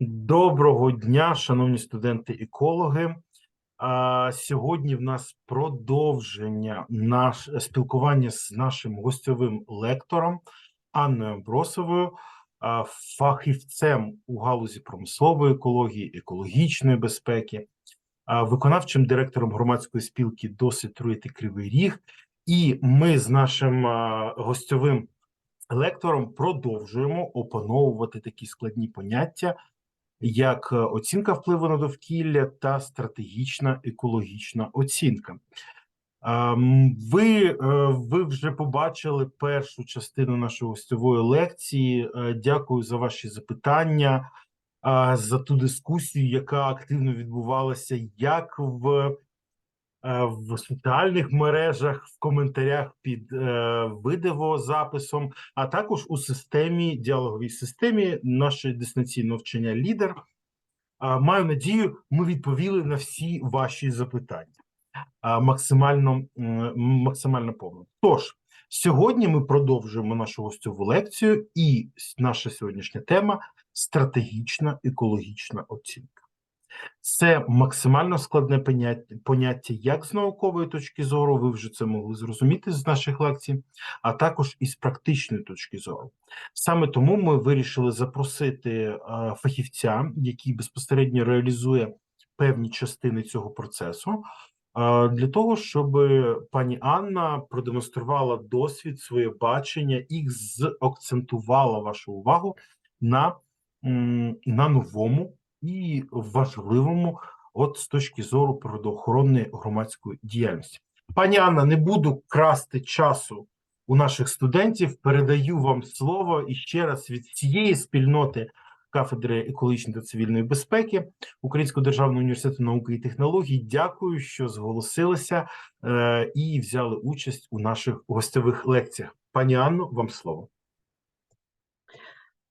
Доброго дня, шановні студенти-екологи. Сьогодні в нас продовження наш спілкування з нашим гостьовим лектором Анною Амбросовою, фахівцем у галузі промислової екології, екологічної безпеки, виконавчим директором громадської спілки Досить труїти Кривий Ріг. І ми з нашим гостьовим лектором продовжуємо опановувати такі складні поняття як е, оцінка впливу на довкілля та стратегічна екологічна оцінка. Ем, Ви, е, ви вже побачили першу частину нашої гостьової лекції. Е, Дякую за ваші запитання, за ту дискусію, яка активно відбувалася як в, в соціальних мережах, в коментарях під е, відеозаписом, а також у системі діалоговій системі нашої дистанційного вчення лідер. А, Маю надію, ми відповіли на всі ваші запитання максимально, максимально повно. Тож, сьогодні ми продовжуємо нашу гостьову лекцію, і наша сьогоднішня тема стратегічна екологічна оцінка. Це максимально складне поняття, як з наукової точки зору, ви вже це могли зрозуміти з наших лекцій, а також із практичної точки зору. Саме тому ми вирішили запросити е, фахівця, який безпосередньо реалізує певні частини цього процесу, е, для того, щоб пані Анна продемонструвала досвід, своє бачення і закцентувала вашу увагу на, на новому і важливому, от з точки зору природоохоронної громадської діяльності. Пані Анна, не буду красти часу у наших студентів. Передаю вам слово і ще раз від цієї спільноти кафедри екологічної та цивільної безпеки Українського державного університету науки і технологій. Дякую, що зголосилися е, і взяли участь у наших гостьових лекціях. Пані Анно, вам слово.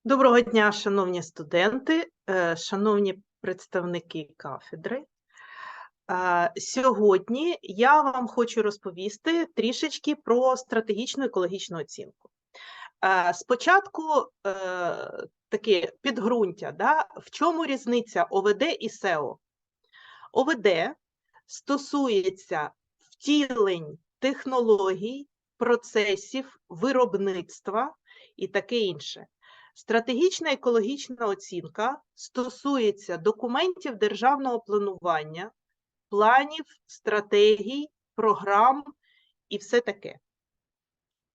Доброго дня, шановні студенти, е, шановні представники кафедри. Е, Сьогодні я вам хочу розповісти трішечки про стратегічну екологічну оцінку. Е, Спочатку таке підґрунтя, да? в чому різниця ОВД і СЕО? ОВД стосується втілень технологій, процесів, виробництва і таке інше. Стратегічна екологічна оцінка стосується документів державного планування, планів, стратегій, програм і все таке.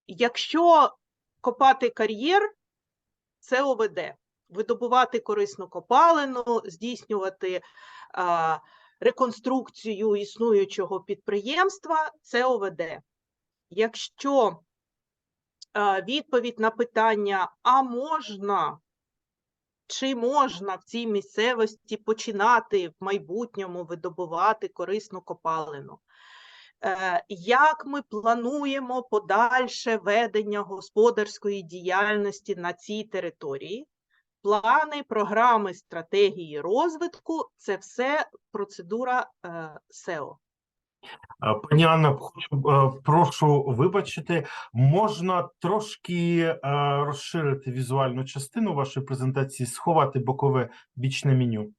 Якщо копати кар'єр, це ОВД. Видобувати корисну копалину, здійснювати а, реконструкцію існуючого підприємства це ОВД. Якщо відповідь на питання, а можна, чи можна в цій місцевості починати в майбутньому видобувати корисну копалину? Е, Як ми плануємо подальше ведення господарської діяльності на цій території? Плани, програми, стратегії розвитку це все процедура е, СЕО. А, Пані Анна, е, прошу вибачити, можна трошки е, розширити візуальну частину вашої презентації, сховати бокове бічне меню.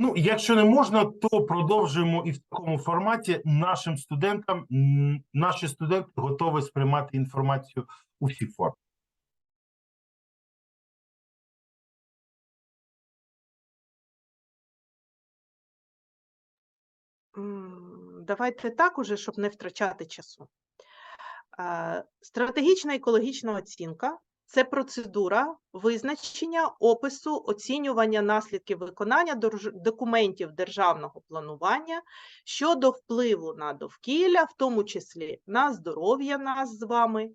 Ну, якщо не можна, то продовжуємо і в такому форматі. Нашим студентам, наші студенти готові сприймати інформацію у всій формі. М, Давайте так уже, щоб не втрачати часу. Стратегічна екологічна оцінка це процедура визначення, опису, оцінювання наслідків виконання документів державного планування щодо впливу на довкілля, в тому числі на здоров'я нас з вами,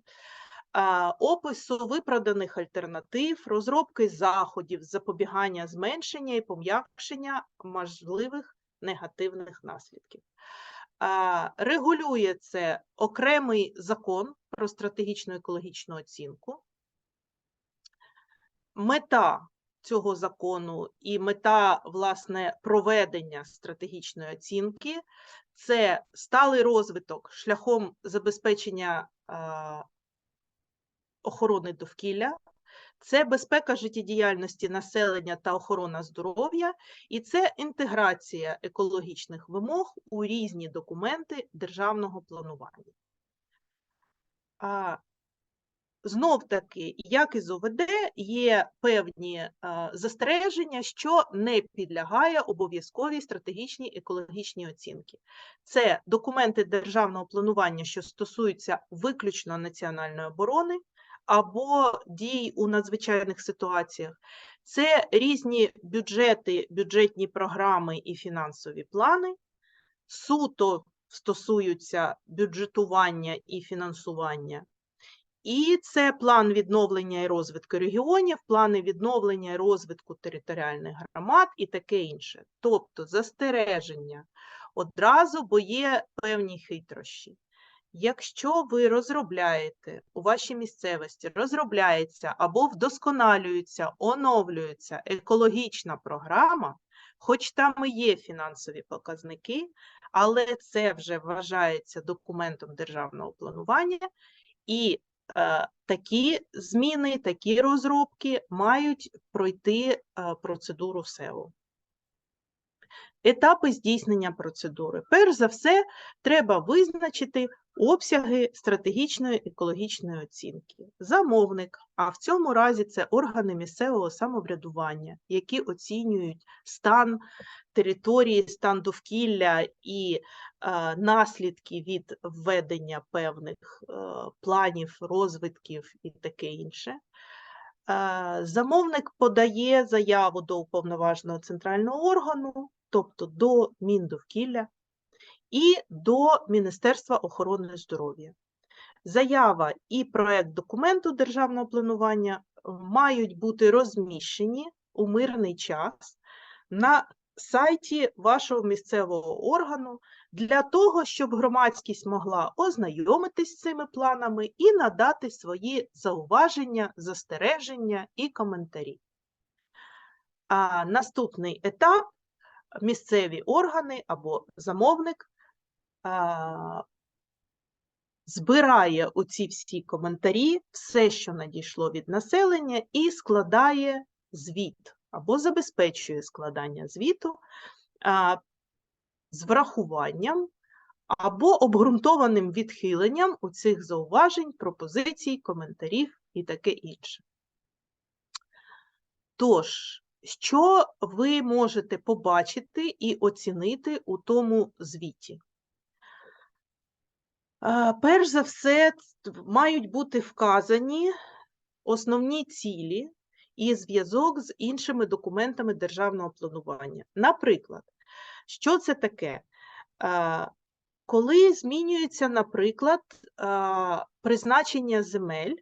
опису виправданих альтернатив, розробки заходів запобігання зменшення і пом'якшення можливих негативних наслідків. Регулює це окремий закон про стратегічну екологічну оцінку. Мета цього закону і мета власне проведення стратегічної оцінки це сталий розвиток шляхом забезпечення е, охорони довкілля, це безпека життєдіяльності населення та охорона здоров'я, і це інтеграція екологічних вимог у різні документи державного планування. Знов таки, як і з ОВД, є певні е, застереження, що не підлягає обов'язковій стратегічній екологічній оцінки. Це документи державного планування, що стосуються виключно національної оборони або дій у надзвичайних ситуаціях. Це різні бюджети, бюджетні програми і фінансові плани, суто стосуються бюджетування і фінансування. І це план відновлення і розвитку регіонів, плани відновлення і розвитку територіальних громад і таке інше. Тобто застереження одразу, бо є певні хитрощі. Якщо ви розробляєте у вашій місцевості, розробляється або вдосконалюється, оновлюється екологічна програма, хоч там і є фінансові показники, але це вже вважається документом державного планування, і такі зміни, такі розробки мають пройти е, процедуру СЕО. Етапи здійснення процедури. Перш за все, треба визначити обсяги стратегічної екологічної оцінки. Замовник, а в цьому разі це органи місцевого самоврядування, які оцінюють стан території, стан довкілля і е, наслідки від введення певних е, планів, розвитків і таке інше. Е, Замовник подає заяву до уповноваженого центрального органу, тобто до Міндовкілля і до Міністерства охорони здоров'я. Заява і проект документу державного планування е, мають бути розміщені у мирний час на сайті вашого місцевого органу для того, щоб громадськість могла ознайомитись з цими планами і надати свої зауваження, застереження і коментарі. А наступний етап місцеві органи або замовник збирає оці всі коментарі, все, що надійшло від населення, і складає звіт або забезпечує складання звіту з врахуванням або обґрунтованим відхиленням у цих зауважень, пропозицій, коментарів і таке інше. Тож, що ви можете побачити і оцінити у тому звіті? Перш за все, мають бути вказані основні цілі і зв'язок з іншими документами державного планування. Наприклад, що це таке? Коли змінюється, наприклад, призначення земель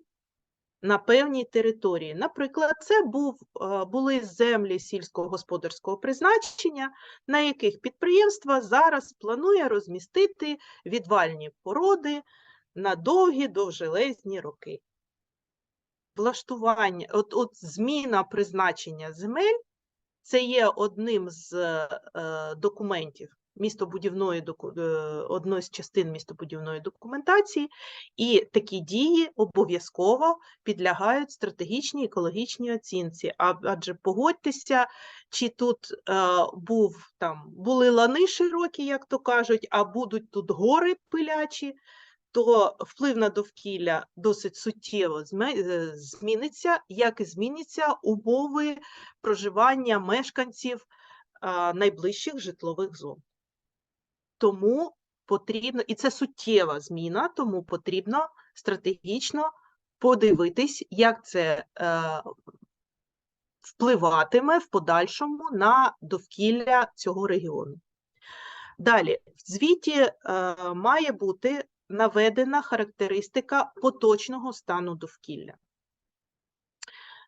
на певній території. Наприклад, це був, е, були землі сільськогосподарського призначення, на яких підприємство зараз планує розмістити відвальні породи на довгі довжелезні роки. Влаштування, от, от зміна призначення земель це є одним з е, документів містобудівної е, одної з частин містобудівної документації, і такі дії обов'язково підлягають стратегічній екологічній оцінці. Адже погодьтеся, чи тут е, був там були лани широкі, як то кажуть, а будуть тут гори пилячі, то вплив на довкілля досить суттєво е, зміниться, як і зміняться умови проживання мешканців а, найближчих житлових зон. Тому потрібно, і це суттєва зміна, тому потрібно стратегічно подивитись, як це е, впливатиме в подальшому на довкілля цього регіону. Далі, в звіті е, має бути наведена характеристика поточного стану довкілля.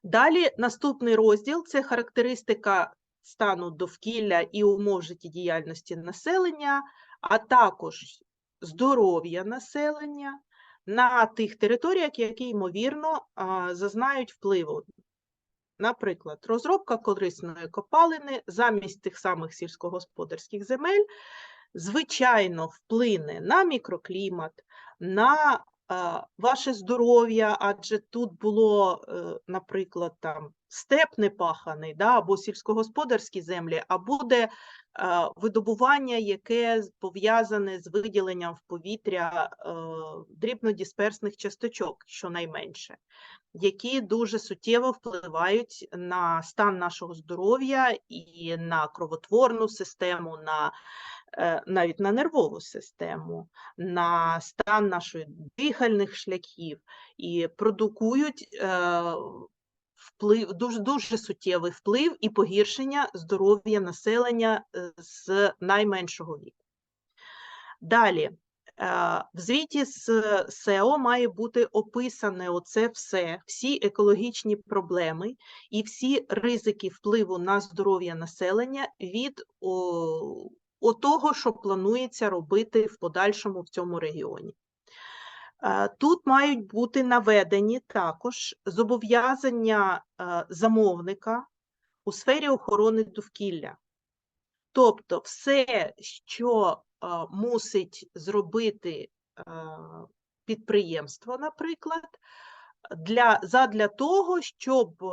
Далі наступний розділ це характеристика стану довкілля і умов життєдіяльності населення, а також здоров'я населення на тих територіях, які, ймовірно, зазнають впливу. Наприклад, розробка корисної копалини замість тих самих сільськогосподарських земель, звичайно, вплине на мікроклімат, на ваше здоров'я, адже тут було, е, наприклад, там степ непаханий, да, або сільськогосподарські землі, а буде видобування, яке пов'язане з виділенням в повітря е, дрібнодисперсних часточок, щонайменше, які дуже суттєво впливають на стан нашого здоров'я і на кровотворну систему, на навіть на нервову систему, на стан нашої дихальних шляхів і продукують е, вплив, дуже, дуже суттєвий вплив і погіршення здоров'я населення е, з найменшого віку. Далі, е, в звіті з СЕО має бути описане оце все, всі екологічні проблеми і всі ризики впливу на здоров'я населення від того, що планується робити в подальшому в цьому регіоні. Е, Тут мають бути наведені також зобов'язання е, замовника у сфері охорони довкілля. Тобто все, що е, мусить зробити підприємство, наприклад, для, задля того, щоб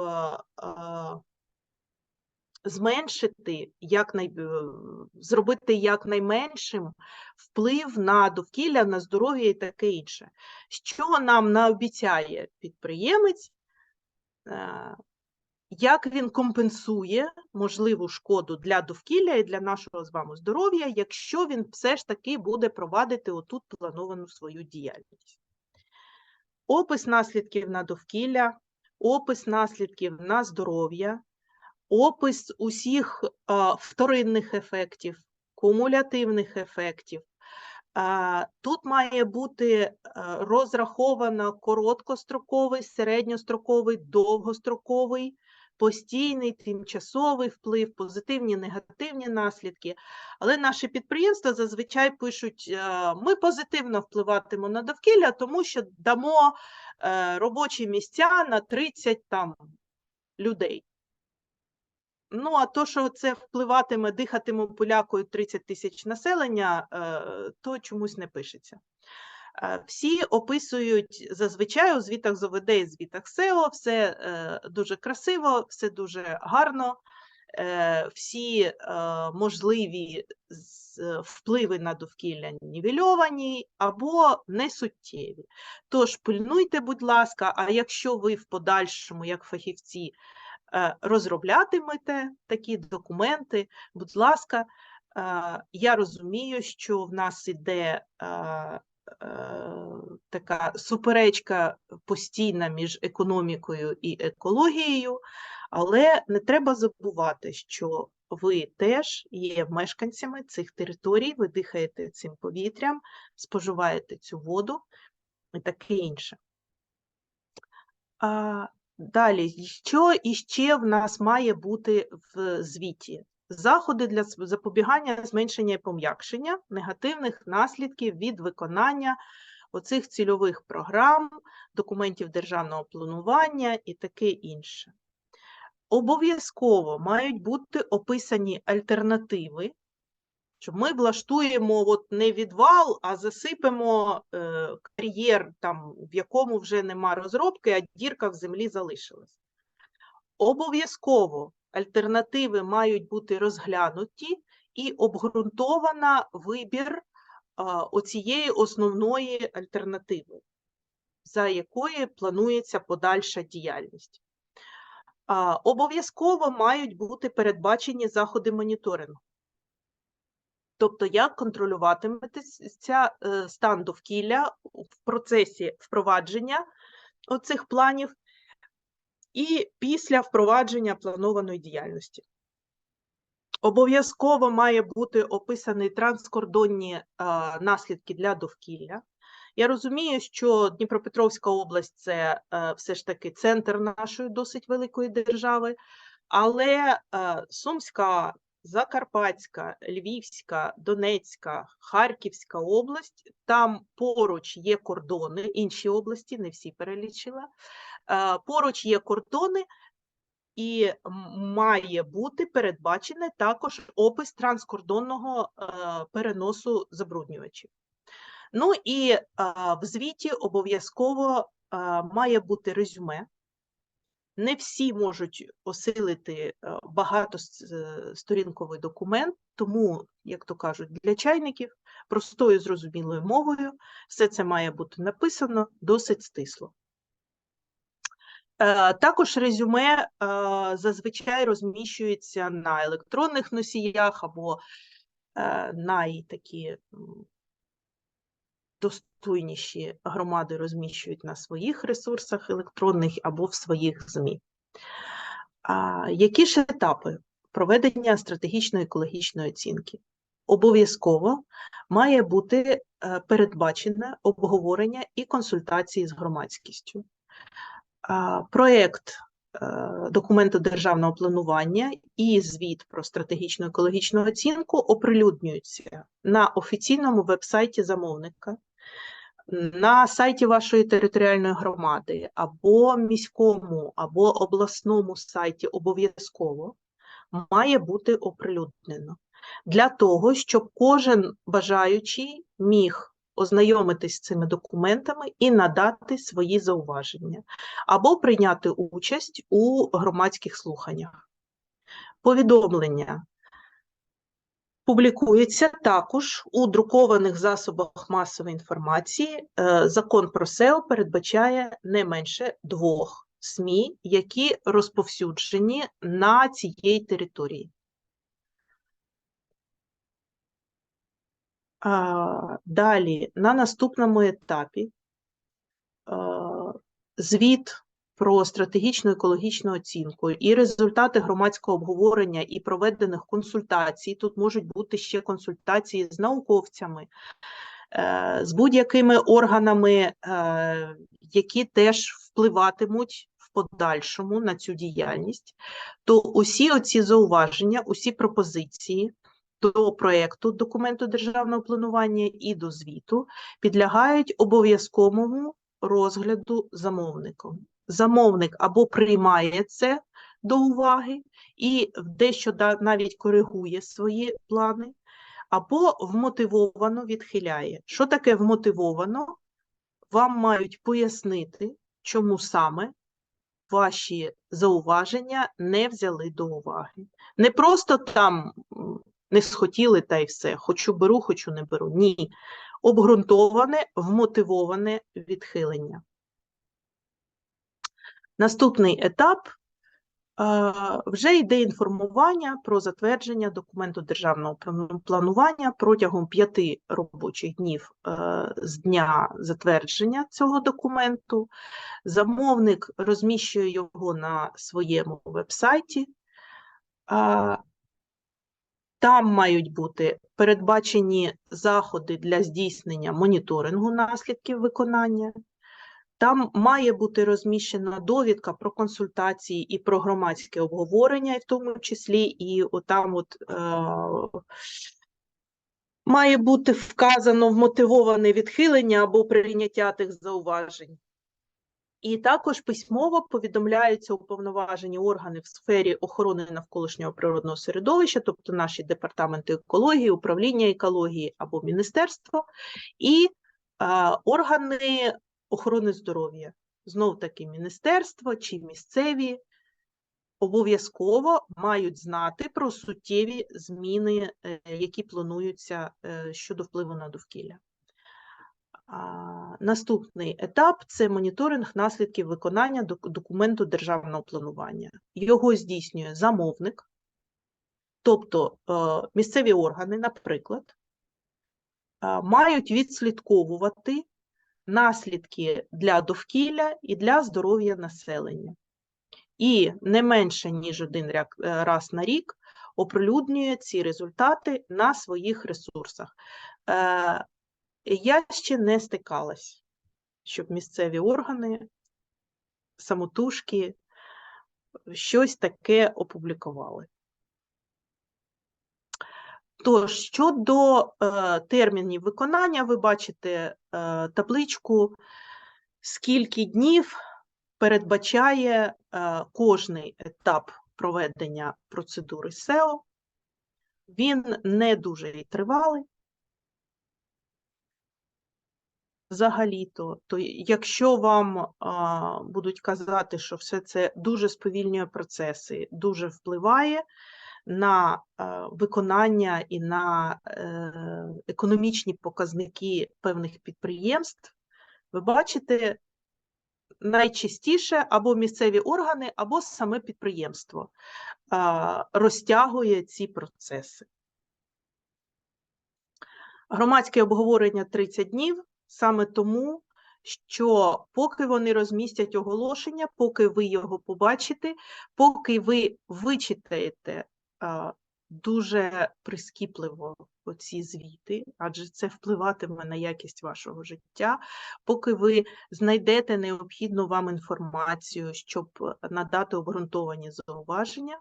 зменшити якнай, е, зробити якнайменшим вплив на довкілля, на здоров'я і таке інше. Що нам наобіцяє підприємець, е, як він компенсує можливу шкоду для довкілля і для нашого з вами здоров'я, якщо він все ж таки буде провадити отут плановану свою діяльність. Опис наслідків на довкілля, опис наслідків на здоров'я, опис усіх вторинних ефектів, кумулятивних ефектів. Тут має бути а, розраховано короткостроковий, середньостроковий, довгостроковий, постійний, тимчасовий вплив, позитивні, негативні наслідки. Але наші підприємства зазвичай пишуть: е, ми позитивно впливатимемо на довкілля, тому що дамо е, робочі місця на 30 там людей. Ну, а то, що це впливатиме, дихатиме полякою 30 тисяч населення, е, то чомусь не пишеться. Е, Всі описують зазвичай у звітах з ОВД і звітах СЕО, все е, дуже красиво, все дуже гарно, всі можливі впливи на довкілля нівельовані або несуттєві. Тож пильнуйте, будь ласка, а якщо ви в подальшому, як фахівці, розроблятимете такі документи, будь ласка, е, я розумію, що в нас іде е, е, така суперечка постійна між економікою і екологією, але не треба забувати, що ви теж є мешканцями цих територій, ви дихаєте цим повітрям, споживаєте цю воду і таке інше. Далі, що іще в нас має бути в звіті? Заходи для запобігання, зменшення і пом'якшення негативних наслідків від виконання оцих цільових програм, документів державного планування і таке інше. Обов'язково мають бути описані альтернативи, що ми влаштуємо от не відвал, а засипемо е, кар'єр, там, в якому вже нема розробки, а дірка в землі залишилась. Обов'язково альтернативи мають бути розглянуті і обґрунтована вибір а, оцієї основної альтернативи, за якої планується подальша діяльність. Обов'язково мають бути передбачені заходи моніторингу. Тобто, як контролюватиметься е, стан довкілля в процесі впровадження оцих планів і після впровадження планованої діяльності. Обов'язково має бути описані транскордонні е, наслідки для довкілля. Я розумію, що Дніпропетровська область це е, все ж таки центр нашої досить великої держави, але е, Сумська, Закарпатська, Львівська, Донецька, Харківська область, там поруч є кордони, інші області, не всі перелічила. е, Поруч є кордони, і має бути передбачений також опис транскордонного е, переносу забруднювачів. Ну і е, в звіті обов'язково має бути резюме. Не всі можуть осилити е, багатосторінковий документ, тому, як то кажуть, для чайників простою зрозумілою мовою все це має бути написано досить стисло. Е, Також резюме е, зазвичай розміщується на електронних носіях або найтакі м, достойніші громади розміщують на своїх ресурсах електронних або в своїх ЗМІ. А які ж етапи проведення стратегічної екологічної оцінки? Обов'язково має бути е, передбачене обговорення і консультації з громадськістю. Проєкт е, документу державного планування і звіт про стратегічну екологічну оцінку оприлюднюються на офіційному веб-сайті замовника, на сайті вашої територіальної громади або міському, або обласному сайті обов'язково має бути оприлюднено для того, щоб кожен бажаючий міг ознайомитись з цими документами і надати свої зауваження, або прийняти участь у громадських слуханнях. Повідомлення публікується також у друкованих засобах масової інформації. Е, Закон про СЕО передбачає не менше двох СМІ, які розповсюджені на цій території. Далі, на наступному етапі, звіт про стратегічну екологічну оцінку і результати громадського обговорення і проведених консультацій. Тут можуть бути ще консультації з науковцями, е, з будь-якими органами, е, які теж впливатимуть в подальшому на цю діяльність. То усі оці зауваження, усі пропозиції до проєкту документу державного планування і до звіту підлягають обов'язковому розгляду замовником. Замовник або приймає це до уваги і дещо навіть коригує свої плани, або вмотивовано відхиляє. Що таке вмотивовано? Вам мають пояснити, чому саме ваші зауваження не взяли до уваги. Не просто там не схотіли та й все, хочу беру, хочу не беру. Ні. Обґрунтоване, вмотивоване відхилення. Наступний етап е, вже йде інформування про затвердження документу державного планування протягом п'яти робочих днів е, з дня затвердження цього документу. Замовник розміщує його на своєму вебсайті. Там мають бути передбачені заходи для здійснення моніторингу наслідків виконання. Там має бути розміщена довідка про консультації і про громадське обговорення, і в тому числі і отам от, е, має бути вказано вмотивоване відхилення або прийняття тих зауважень. І також письмово повідомляються уповноважені органи в сфері охорони навколишнього природного середовища, тобто наші департаменти екології, управління екології або міністерство, і е, органи охорони здоров'я. Знов таки міністерство чи місцеві обов'язково мають знати про суттєві зміни, е, які плануються е, щодо впливу на довкілля. Наступний етап це моніторинг наслідків виконання док- документу державного планування. Його здійснює замовник, тобто е, місцеві органи, наприклад, мають відслідковувати наслідки для довкілля і для здоров'я населення. І не менше, ніж один е, раз на рік оприлюднює ці результати на своїх ресурсах. Е, Я ще не стикалась, щоб місцеві органи, самотужки щось таке опублікували. Тож, щодо е, термінів виконання, ви бачите е, табличку, скільки днів передбачає е, кожний етап проведення процедури SEO. Він не дуже тривалий. Взагалі-то, то якщо вам а, будуть казати, що все це дуже сповільнює процеси, дуже впливає на е, виконання і на е, економічні показники певних підприємств, ви бачите найчастіше або місцеві органи, або саме підприємство розтягує ці процеси. Громадське обговорення 30 днів саме тому, що поки вони розмістять оголошення, поки ви його побачите, поки ви вичитаєте дуже прискіпливо оці звіти, адже це впливатиме на якість вашого життя, поки ви знайдете необхідну вам інформацію, щоб надати обґрунтовані зауваження.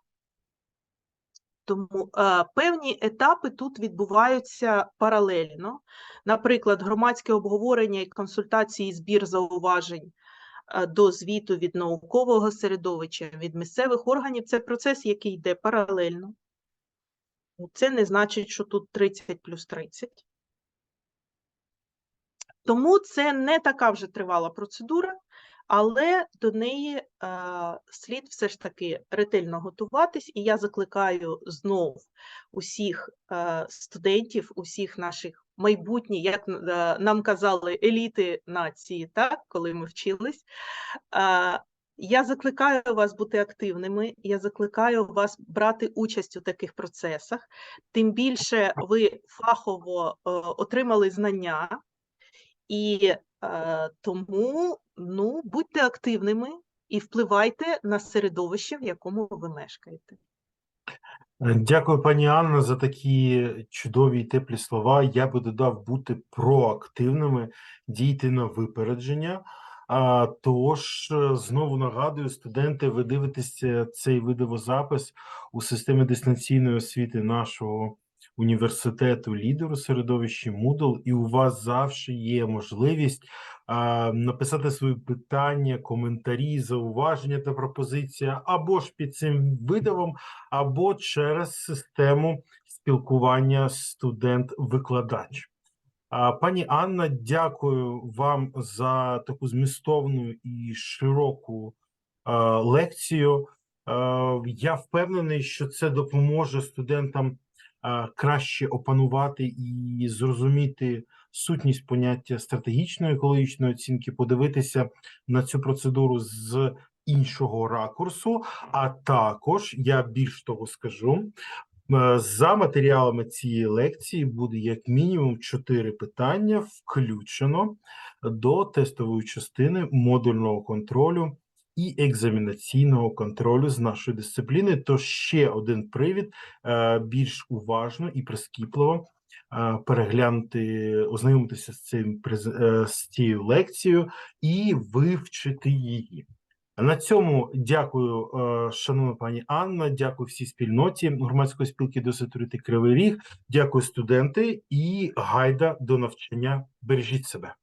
Тому е, певні етапи тут відбуваються паралельно. Наприклад, громадське обговорення і консультації, збір зауважень до звіту від наукового середовища, від місцевих органів це процес, який йде паралельно. Це не значить, що тут 30 плюс 30. Тому це не така вже тривала процедура, але до неї е, слід все ж таки ретельно готуватись, і я закликаю знов усіх е, студентів, усіх наших майбутніх, як е, нам казали, еліти нації, так, коли ми вчились. Я закликаю вас бути активними, я закликаю вас брати участь у таких процесах. Тим більше ви фахово отримали знання, і тому ну, будьте активними і впливайте на середовище, в якому ви мешкаєте. Е, Дякую, пані Анна, за такі чудові і теплі слова. Я би додав бути проактивними, дійти на випередження. А, тож, е, знову нагадую, студенти, ви дивитеся цей видеозапис у системі дистанційної освіти нашого університету лідеру середовищі Moodle, і у вас завжди є можливість а, написати свої питання, коментарі, зауваження та пропозиції або ж під цим видавом, або через систему спілкування студент-викладач. Пані Анна, дякую вам за таку змістовну і широку лекцію. Я впевнений, що це допоможе студентам краще опанувати і зрозуміти сутність поняття стратегічної екологічної оцінки, подивитися на цю процедуру з іншого ракурсу. А також я більш того скажу. Е, За матеріалами цієї лекції буде як мінімум чотири питання включено до тестової частини модульного контролю і екзамінаційного контролю з нашої дисципліни. То ще один привід е, більш уважно і прискіпливо е, переглянути, ознайомитися з цим е, з цією лекцією і вивчити її. На цьому дякую, шановна пані Анна. Дякую всій спільноті громадської спілки досвід Кривий Ріг. Дякую, студенти, і гайда до навчання. Бережіть себе.